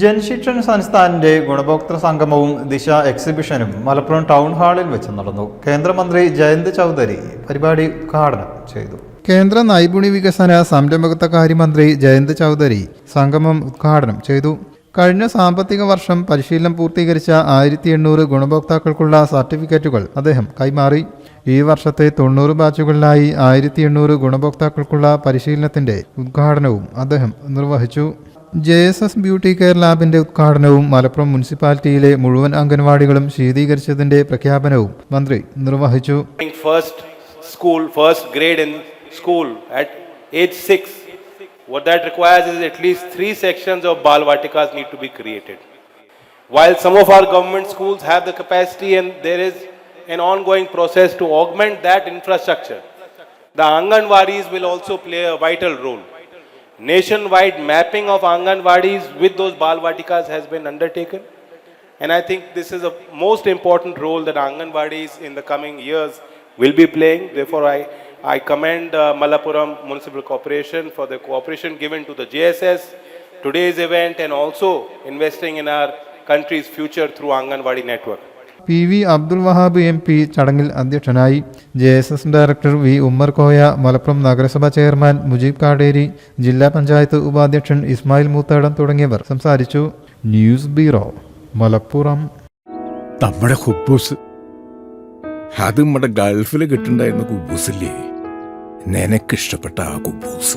ജൻശിക്ഷൻ സംസ്ഥാനിന്റെ ഗുണഭോക്തൃ സംഗമവും ദിശ എക്സിബിഷനും മലപ്പുറം ടൗൺ ഹാളിൽ വെച്ച് നടന്നു. കേന്ദ്രമന്ത്രി ജയന്ത് ചൗധരി പരിപാടി ഉദ്ഘാടനം ചെയ്തു. കേന്ദ്ര നൈപുണി വികസന സംരംഭകത്വ കാര്യമന്ത്രി ജയന്ത് ചൗധരി സംഗമം ഉദ്ഘാടനം ചെയ്തു. കഴിഞ്ഞ സാമ്പത്തിക വർഷം പരിശീലനം പൂർത്തീകരിച്ച ആയിരത്തി എണ്ണൂറ് ഗുണഭോക്താക്കൾക്കുള്ള സർട്ടിഫിക്കറ്റുകൾ അദ്ദേഹം കൈമാറി. ഈ വർഷത്തെ തൊണ്ണൂറ് ബാച്ചുകളിലായി ആയിരത്തി എണ്ണൂറ് ഗുണഭോക്താക്കൾക്കുള്ള പരിശീലനത്തിന്റെ ഉദ്ഘാടനവും അദ്ദേഹം നിർവഹിച്ചു. J S S beauty care ലാബിന്റെ ഉദ്ഘാടനവും മലപ്പുറം മുനിസിപ്പാലിറ്റിയിലെ മുഴുവൻ അംഗൻവാടികളും ശീതീകരിച്ചതിന്റെ പ്രഖ്യാപനവും മന്ത്രി നിർവഹിച്ചു first school, first grade in school at age six. What that requires is at least three sections of Balvatikas need to be created. While some of our government schools have the capacity and there is an ongoing process to augment that infrastructure, the Anganwadis will also play a vital role. Nationwide mapping of Anganwadis with those Balvatikas has been undertaken. And I think this is a most important role that Anganwadis in the coming years will be playing. Therefore, I, I commend uh, Malappuram Municipal Corporation for the cooperation given to the JSS, today's event, and also investing in our country's future through Anganwadi network. P V Abdul Wahab M P ചടങ്ങിൽ അധ്യക്ഷനായി J S S director V Ummer Koya Malappuram നഗരസഭാ chairman Mujeeb Kaderi ജില്ലാ പഞ്ചായത്ത് ഉപാധ്യക്ഷൻ ഇസ്മായിൽ മൂത്തേടം തുടങ്ങിയവർ സംസാരിച്ചു. News bureau Malappuram. നമ്മുടെ കുബൂസ് അത് നമ്മുടെ ഗൾഫിൽ കിട്ടുണ്ടായിരുന്ന കുബൂസില്ലേ? നിനക്കിഷ്ടപ്പെട്ട ആ കുബൂസ്.